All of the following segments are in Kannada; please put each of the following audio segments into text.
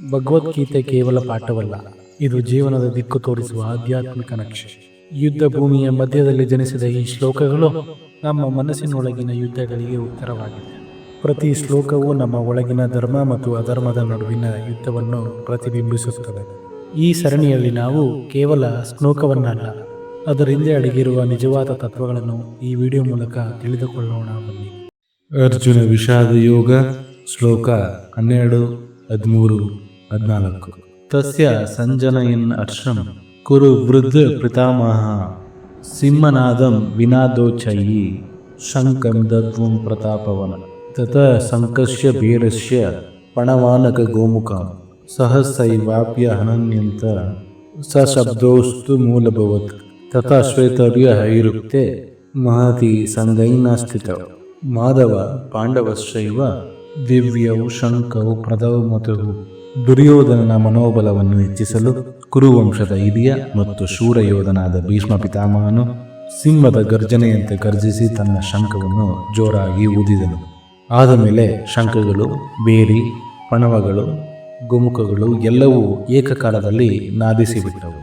ಭಗವದ್ಗೀತೆ ಕೇವಲ ಪಾಠವಲ್ಲ, ಇದು ಜೀವನದ ದಿಕ್ಕು ತೋರಿಸುವ ಆಧ್ಯಾತ್ಮಿಕ ನಕ್ಷೆ. ಯುದ್ಧ ಭೂಮಿಯ ಮಧ್ಯದಲ್ಲಿ ಜನಿಸಿದ ಈ ಶ್ಲೋಕಗಳು ನಮ್ಮ ಮನಸ್ಸಿನೊಳಗಿನ ಯುದ್ಧಗಳಿಗೆ ಉತ್ತರವಾಗಿದೆ. ಪ್ರತಿ ಶ್ಲೋಕವು ನಮ್ಮ ಒಳಗಿನ ಧರ್ಮ ಮತ್ತು ಅಧರ್ಮದ ನಡುವಿನ ಯುದ್ಧವನ್ನು ಪ್ರತಿಬಿಂಬಿಸುತ್ತದೆ. ಈ ಸರಣಿಯಲ್ಲಿ ನಾವು ಕೇವಲ ಶ್ಲೋಕವನ್ನಲ್ಲ, ಅದರಿಂದ ಅಡಗಿರುವ ನಿಜವಾದ ತತ್ವಗಳನ್ನು ಈ ವಿಡಿಯೋ ಮೂಲಕ ತಿಳಿದುಕೊಳ್ಳೋಣ ಬನ್ನಿ. ಅರ್ಜುನ ವಿಷಾದ ಯೋಗ, ಶ್ಲೋಕ ಹನ್ನೆರಡು, ಹದಿಮೂರು. ಹದಿನಾಲ್ಕು. ತಸ್ಯ ಸಂಜನಯನ್ ಅರ್ಷಂ. ಕುರು ವೃದ್ಧ ಪಿತಾಮಹ ಸಿಂಹನಾದಂ ವಿನಾದೋಚಯಿ ಶಂಕಂ ದದ್ವಂ ಪ್ರತಾಪವನ. ತತ ಸಂಕಸ್ಯ ಬೀರಸ್ಯ ಪಣವಾನಕ ಗೋಮುಖ. ಸಹಸೈವಾಪ್ಯ ಹನನ್ಯಂತ ಸ ಶಬ್ದೋಸ್ತು ಮೂಲಭವತ್. ತಥಾ ಶ್ವೇತರ್ಯ ಹೈರುಕ್ತೆ ಮಹತಿ ಸಂಗೈನ ಸ್ಥಿತ. ಮಾಧವ ಪಾಂಡವಶ್ಚೈವ ದಿವ್ಯೌ ಶಂಕವು ಪ್ರದೌ ಮತವು ದುರ್ಯೋಧನನ ಮನೋಬಲವನ್ನು ಹೆಚ್ಚಿಸಲು ಕುರುವಂಶದ ಹಿರಿಯ ಮತ್ತು ಶೂರಯೋಧನಾದ ಭೀಷ್ಮ ಪಿತಾಮಹನು ಸಿಂಹದ ಗರ್ಜನೆಯಂತೆ ಗರ್ಜಿಸಿ ತನ್ನ ಶಂಖವನ್ನು ಜೋರಾಗಿ ಊದಿದನು. ಆದ ಮೇಲೆ ಶಂಖಗಳು, ಬೇರಿ, ಪಣವಗಳು, ಗುಮುಖಗಳು ಎಲ್ಲವೂ ಏಕಕಾಲದಲ್ಲಿ ನಾದಿಸಿಬಿಟ್ಟವು.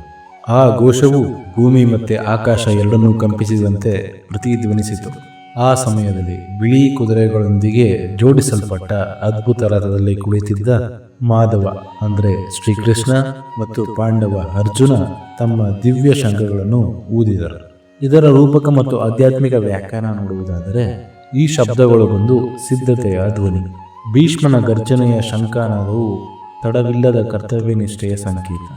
ಆ ಘೋಷವು ಭೂಮಿ ಮತ್ತೆ ಆಕಾಶ ಎರಡನ್ನೂ ಕಂಪಿಸಿದಂತೆ ಪ್ರತಿಧ್ವನಿಸಿತು. ಆ ಸಮಯದಲ್ಲಿ ಬಿಳಿ ಕುದುರೆಗಳೊಂದಿಗೆ ಜೋಡಿಸಲ್ಪಟ್ಟ ಅದ್ಭುತ ರಥದಲ್ಲಿ ಕುಳಿತಿದ್ದ ಮಾಧವ, ಅಂದರೆ ಶ್ರೀಕೃಷ್ಣ ಮತ್ತು ಪಾಂಡವ ಅರ್ಜುನ ತಮ್ಮ ದಿವ್ಯ ಶಂಖಗಳನ್ನು ಊದಿದರು. ಇದರ ರೂಪಕ ಮತ್ತು ಆಧ್ಯಾತ್ಮಿಕ ವ್ಯಾಖ್ಯಾನ ನೋಡುವುದಾದರೆ, ಈ ಶಬ್ದಗಳು ಬಂದು ಸಿದ್ಧತೆಯ ಧ್ವನಿ. ಭೀಷ್ಮನ ಗರ್ಜನೆಯ ಶಂಕಾನಾದವು ತಡವಿಲ್ಲದ ಕರ್ತವ್ಯ ನಿಷ್ಠೆಯ ಸಂಕೇತ.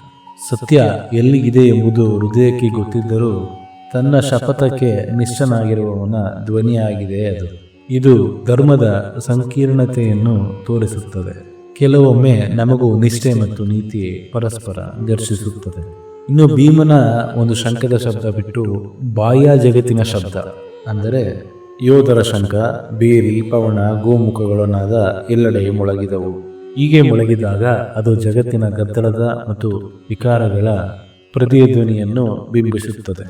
ಸತ್ಯ ಎಲ್ಲಿಗಿದೆ ಎಂಬುದು ಹೃದಯಕ್ಕೆ ಗೊತ್ತಿದ್ದರೂ ತನ್ನ ಶಪಥಕ್ಕೆ ನಿಶ್ಚನಾಗಿರುವವನ ಧ್ವನಿಯಾಗಿದೆ ಅದು. ಇದು ಧರ್ಮದ ಸಂಕೀರ್ಣತೆಯನ್ನು ತೋರಿಸುತ್ತದೆ. ಕೆಲವೊಮ್ಮೆ ನಮಗೂ ನಿಷ್ಠೆ ಮತ್ತು ನೀತಿ ಪರಸ್ಪರ ಘರ್ಷಿಸುತ್ತದೆ. ಇನ್ನು ಭೀಮನ ಒಂದು ಶಂಕದ ಶಬ್ದ ಬಿಟ್ಟು ಬಾಹ್ಯ ಜಗತ್ತಿನ ಶಬ್ದ, ಅಂದರೆ ಯೋಧರ ಶಂಕ ಬೇರಿ ಪವಣ ಗೋಮುಖಗಳನ್ನಾದ ಎಲ್ಲೆಡೆ ಮೊಳಗಿದವು. ಹೀಗೆ ಮೊಳಗಿದಾಗ ಅದು ಜಗತ್ತಿನ ಗದ್ದಲದ ಮತ್ತು ವಿಕಾರಗಳ ಪ್ರತಿಧ್ವನಿಯನ್ನು ಬಿಂಬಿಸುತ್ತದೆ.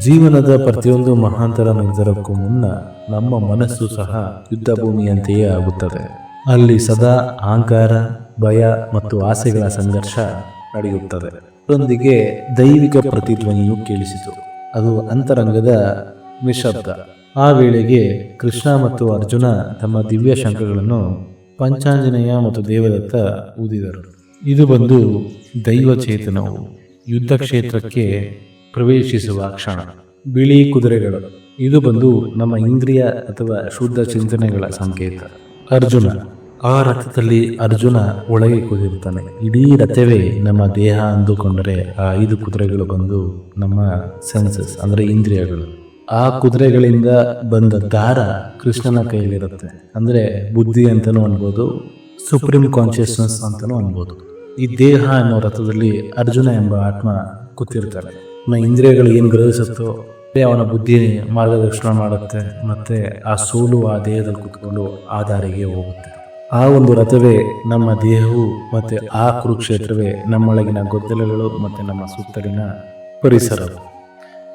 ಜೀವನದ ಪ್ರತಿಯೊಂದು ಮಹಾಂತರ ನಿರ್ಧಾರಕ್ಕೂ ಮುನ್ನ ನಮ್ಮ ಮನಸ್ಸು ಸಹ ಯುದ್ಧ ಭೂಮಿಯಂತೆಯೇ ಆಗುತ್ತದೆ. ಅಲ್ಲಿ ಸದಾ ಅಹಂಕಾರ, ಭಯ ಮತ್ತು ಆಸೆಗಳ ಸಂಘರ್ಷ ನಡೆಯುತ್ತದೆ. ಅದರೊಂದಿಗೆ ದೈವಿಕ ಪ್ರತಿಧ್ವನಿಯು ಕೇಳಿಸಿತು. ಅದು ಅಂತರಂಗದ ನಿಶಬ್ದ. ಆ ವೇಳೆಗೆ ಕೃಷ್ಣ ಮತ್ತು ಅರ್ಜುನ ತಮ್ಮ ದಿವ್ಯ ಶಂಖಗಳನ್ನು ಪಂಚಾಂಜನೇಯ ಮತ್ತು ದೇವದತ್ತ ಊದಿದರು. ಇದು ಬಂದು ದೈವ ಚೇತನವು. ಯುದ್ಧ ಕ್ಷೇತ್ರಕ್ಕೆ ಪ್ರವೇಶಿಸುವ ಕ್ಷಣ. ಬಿಳಿ ಕುದುರೆಗಳು. ಇದು ಬಂದು ನಮ್ಮ ಇಂದ್ರಿಯ ಅಥವಾ ಶುದ್ಧ ಚಿಂತನೆಗಳ ಸಂಕೇತ. ಅರ್ಜುನ. ಆ ರಥದಲ್ಲಿ ಅರ್ಜುನ ಒಳಗೆ ಕುದಿರುತ್ತಾನೆ ಇಡೀ ರಥವೇ ನಮ್ಮ ದೇಹ ಅಂದುಕೊಂಡರೆ ಆ ಐದು ಕುದುರೆಗಳು ಬಂದು ನಮ್ಮ ಸೆನ್ಸಸ್ ಅಂದ್ರೆ ಇಂದ್ರಿಯಗಳು. ಆ ಕುದುರೆಗಳಿಂದ ಬಂದ ದಾರ ಕೃಷ್ಣನ ಕೈಯಲ್ಲಿರುತ್ತೆ. ಅಂದ್ರೆ ಬುದ್ಧಿ ಅಂತಲೂ ಅನ್ಬೋದು, ಸುಪ್ರೀಂ ಕಾನ್ಶಿಯಸ್ನೆಸ್ ಅಂತಲೂ ಅನ್ಬೋದು. ಈ ದೇಹ ಅನ್ನೋ ರಥದಲ್ಲಿ ಅರ್ಜುನ ಎಂಬ ಆತ್ಮ ಕೂತಿರ್ತಾನೆ. ನಮ್ಮ ಇಂದ್ರಿಯಗಳು ಏನು ಗ್ರಹಿಸುತ್ತೋ, ಅದೇ ಅವನ ಬುದ್ಧಿ ಮಾರ್ಗದರ್ಶನ ಮಾಡುತ್ತೆ, ಮತ್ತು ಆ ಸೋಲು ಆ ದೇಹದಲ್ಲಿ ಕುತ್ಕೊಂಡು ಆ ದಾರಿಗೆ ಹೋಗುತ್ತೆ. ಆ ಒಂದು ರಥವೇ ನಮ್ಮ ದೇಹವು, ಮತ್ತು ಆ ಕುರುಕ್ಷೇತ್ರವೇ ನಮ್ಮೊಳಗಿನ ಗೊದ್ದಲಗಳು ಮತ್ತು ನಮ್ಮ ಸುತ್ತಲಿನ ಪರಿಸರವು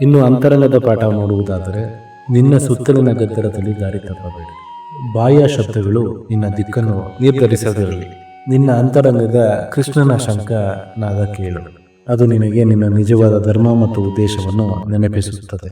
ಇನ್ನು ಅಂತರಂಗದ ಪಾಠ ನೋಡುವುದಾದರೆ, ನಿನ್ನ ಸುತ್ತಲಿನ ಗದ್ದಲದಲ್ಲಿ ದಾರಿ ತಪ್ಪಬೇಡಿ. ಬಾಹ್ಯ ಶಬ್ದಗಳು ನಿನ್ನ ದಿಕ್ಕನ್ನು ನಿರ್ಧರಿಸದಿರಲಿ. ನಿನ್ನ ಅಂತರಂಗದ ಕೃಷ್ಣನ ಶಂಕ ನಾದ ಕೇಳು. ಅದು ನಿನಗೆ ನಿನ್ನ ನಿಜವಾದ ಧರ್ಮ ಮತ್ತು ಉದ್ದೇಶವನ್ನು ನೆನಪಿಸುತ್ತದೆ.